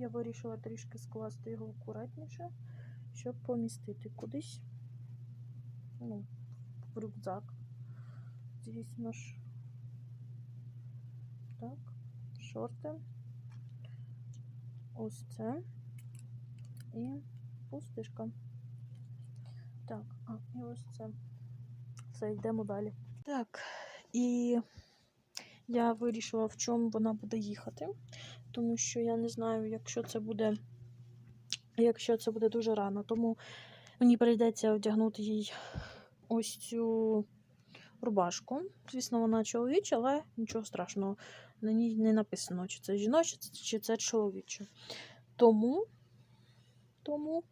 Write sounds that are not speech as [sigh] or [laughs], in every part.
Я вирішила трішки скласти його акуратніше, щоб помістити кудись. Ну, в рюкзак. Звісно ж. Так, шорти. Ось це. І пустишка. Так, а, і ось це. Все, йдемо далі. Так, і я вирішила, в чому вона буде їхати. Тому що я не знаю, якщо це буде, якщо це буде дуже рано, тому мені прийдеться одягнути їй ось цю рубашку. Звісно, вона чоловіча, але нічого страшного. На ній не написано, чи це жіноче, чи це чоловіче. Тому, тому,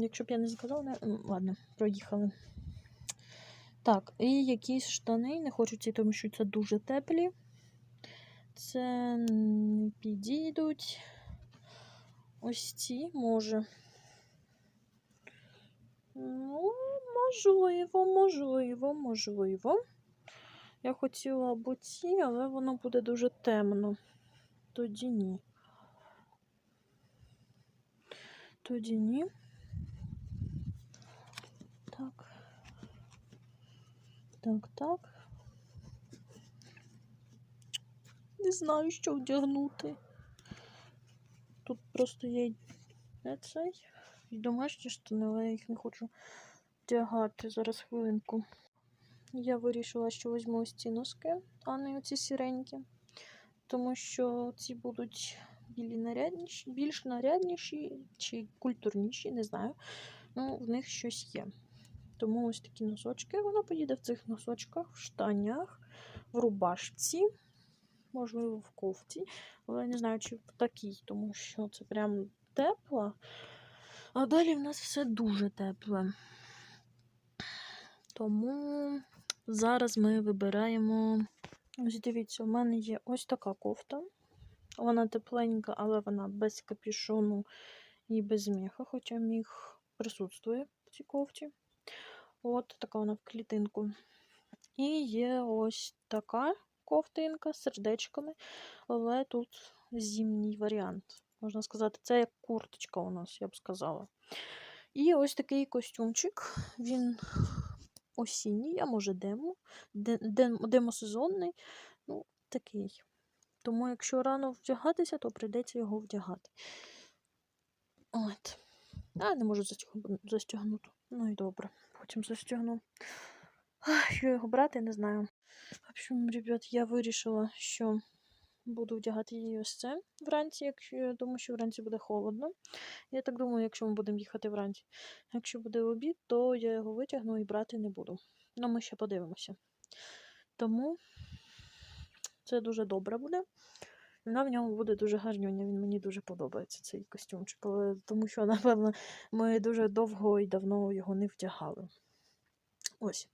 якщо б я не сказала, не... ладно, проїхали. Так, і якісь штани, не хочу ці, тому що це дуже теплі. Це не підійдуть. Ось ці може. Ну, можливо, можливо, можливо. Я хотіла або ці, але воно буде дуже темно. Тоді ні. Тоді ні. Так. Так, так. Не знаю, що вдягнути. Тут просто є не цей і домашні штани, але я їх не хочу вдягати. Зараз хвилинку. Я вирішила, що візьму ось ці носки, а не оці сіренькі. Тому що ці будуть білі нарядніші, більш нарядніші чи культурніші, не знаю. Ну, в них щось є. Тому ось такі носочки. Вона поїде в цих носочках, в штанях, в рубашці, можливо, в кофті. Але я не знаю, чи в такій, тому що це прям тепло. А далі в нас все дуже тепле. Тому зараз ми вибираємо. Ось дивіться, у мене є ось така кофта. Вона тепленька, але вона без капюшону і без міха, хоча міх присутствує в цій кофті. От така вона в клітинку. І є ось така ковтинка з сердечками, але тут зимній варіант. Можна сказати, це як курточка у нас, я б сказала. І ось такий костюмчик. Він осінній, а може демо, демосезонний. Ну, такий. Тому, якщо рано вдягатися, то прийдеться його вдягати. От. А, не можу застягнути. Ну і добре. Потім застягну. Що його брати, не знаю. В общем, ребят, я вирішила, що буду вдягати її ось це вранці, якщо тому що вранці буде холодно. Я так думаю, якщо ми будемо їхати вранці. Якщо буде обід, то я його витягну і брати не буду. Ну, ми ще подивимося. Тому це дуже добре буде. Вона в ньому буде дуже гарнюня. Він мені дуже подобається цей костюмчик. Але тому що, напевно, ми дуже довго і давно його не вдягали. Ось.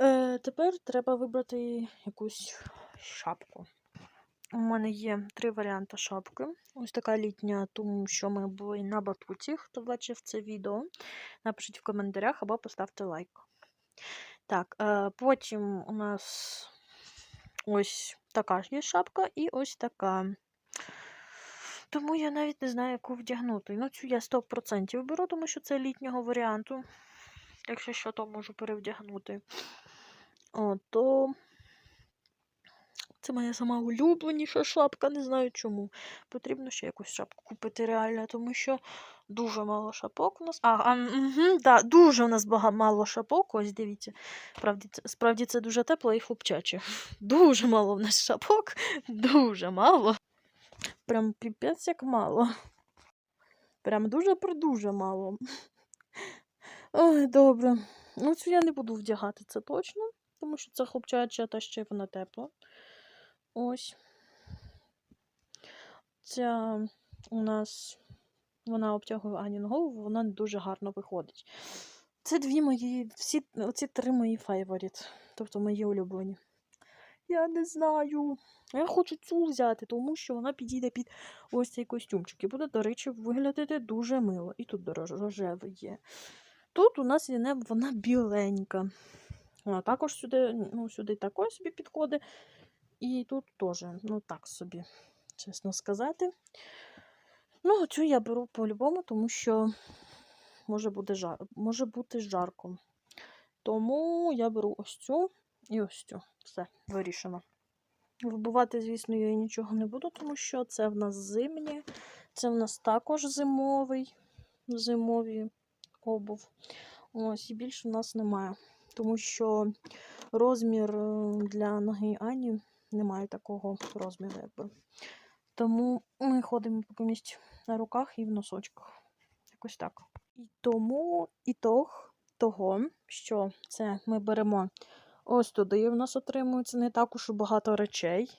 Е, тепер треба вибрати якусь шапку. У мене є три варіанти шапки. Ось така літня, тому що ми були на батуті. Хто бачив це відео, напишіть в коментарях або поставте лайк. Так, е, потім у нас ось така ж є шапка і ось така. Тому я навіть не знаю, яку вдягнути. Ну, цю я 100% беру, тому що це літнього варіанту. Якщо що, то можу перевдягнути. О, то це моя сама улюбленіша шапка, не знаю чому. Потрібно ще якусь шапку купити реально, тому що дуже мало шапок у нас. А, а угу, да, дуже у нас бага, мало шапок. Ось дивіться. Справді, справді це дуже тепло і хлопчаче. [laughs] Дуже мало в нас шапок. [laughs] Дуже мало. Прям піпець як мало. Прям дуже-придуже мало. Ой, добре. Ну, я не буду вдягати, це точно, тому що це хлопчача, та ще вона тепла. Ось. Ця у нас вона обтягує Анін голову, вона дуже гарно виходить. Це дві мої, всі, оці три мої фейворіт, тобто мої улюблені. Я не знаю. Я хочу цю взяти, тому що вона підійде під ось цей костюмчик. І буде, до речі, виглядати дуже мило. І тут рожевий є. Тут у нас є вона біленька. Вона також сюди, ну, сюди також собі підходить. І тут теж, ну так собі. чесно сказати. Ну, цю я беру по-любому, тому що може бути, жар... може бути жарко. Тому я беру ось цю і ось цю. Все, вирішено. Вбивати, звісно, я нічого не буду, тому що це в нас зимнє, це в нас також зимовий, зимові обув. Ось, і більше в нас немає. Тому що розмір е, для ноги Ані немає такого розміру, якби. Тому ми ходимо поки місць на руках і в носочках. Якось так. І тому ітог того, що це ми беремо ось туди, в нас отримується не так уж багато речей.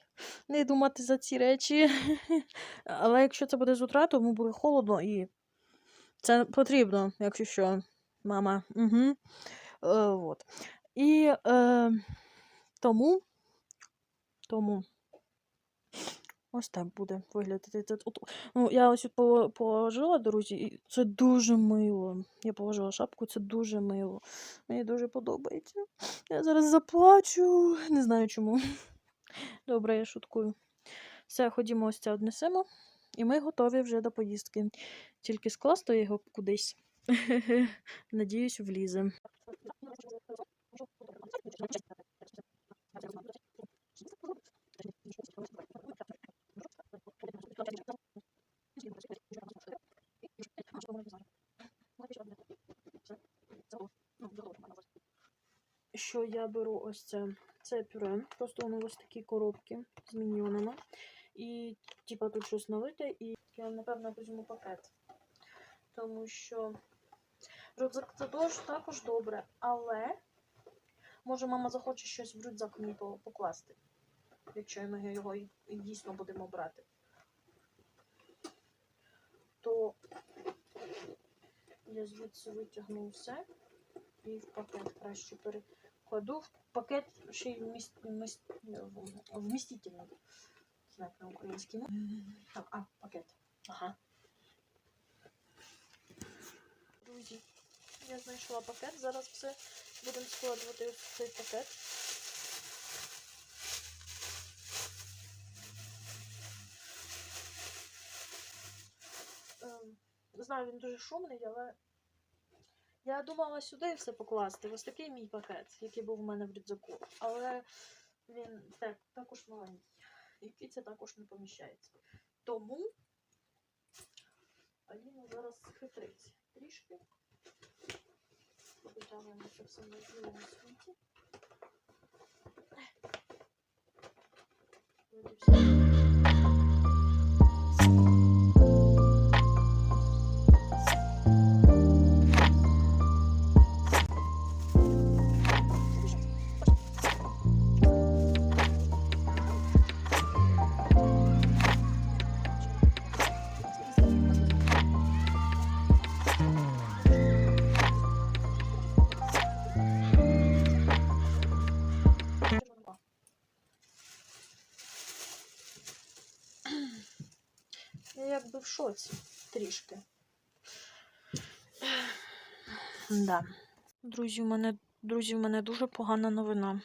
Не думати за ці речі. [laughs] Але якщо це буде з утра, то йому буде холодно і це потрібно, якщо що, мама. Угу. Е, от. І е, тому, тому ось так буде виглядати. От- Ну, я ось положила, друзі, і це дуже мило. Я положила шапку, це дуже мило. Мені дуже подобається. Я зараз заплачу. Не знаю чому. [laughs] Добре, я шуткую. Все, ходімо, ось це однесемо. І ми готові вже до поїздки. Тільки скласти його кудись. [laughs] Надіюсь, влізе. Що я беру ось це? Це пюре. Просто воно ось такі коробки з міньйонами. І типа тут щось налите, і я напевно візьму пакет. Тому що рюкзак це також добре, але може мама захоче щось в рюкзак мені покласти, якщо ми його дійсно будемо брати. То я звідси витягну все і в пакет краще перекладу. В пакет ще й вміст, вміст, вмістительний. Знак на українській. А, а, пакет. Ага. Друзі, я знайшла пакет. Зараз все будемо складувати в цей пакет. Ем, Знаю, він дуже шумний, але я думала сюди все покласти. Ось такий мій пакет, який був у мене в рюкзаку. Але він так, також маленький. І киця також не поміщається. Тому Аліна зараз хитрить трішки. Витягуємо це все на білому світі. Вроді. Шоці трішки. Да. Друзі, у мене, друзі, у мене дуже погана новина.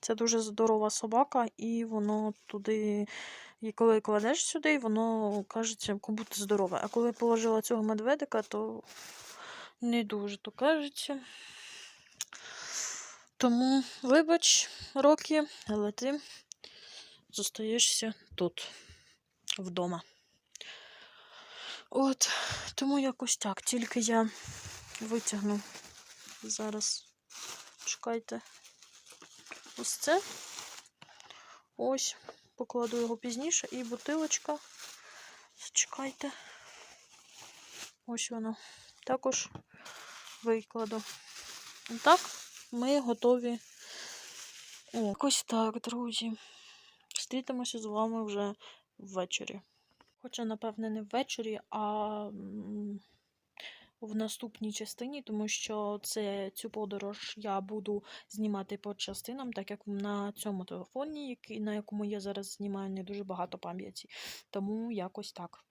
Це дуже здорова собака, і воно туди, і коли кладеш сюди, воно кажеться, як будто здорове. А коли положила цього медведика, то не дуже то кажеться. Тому, вибач, роки, але ти зостаєшся тут, вдома. От, тому якось так. Тільки я витягну зараз. Чекайте. Ось це. Ось. Покладу його пізніше. І бутилочка. Чекайте. Ось воно. Також викладу. Так, ми готові. О, якось так, друзі. Зустрітимося з вами вже ввечері. Хоча, напевне, не ввечері, а в наступній частині, тому що це цю подорож я буду знімати по частинам, так як на цьому телефоні, який, на якому я зараз знімаю, не дуже багато пам'яті. Тому якось так.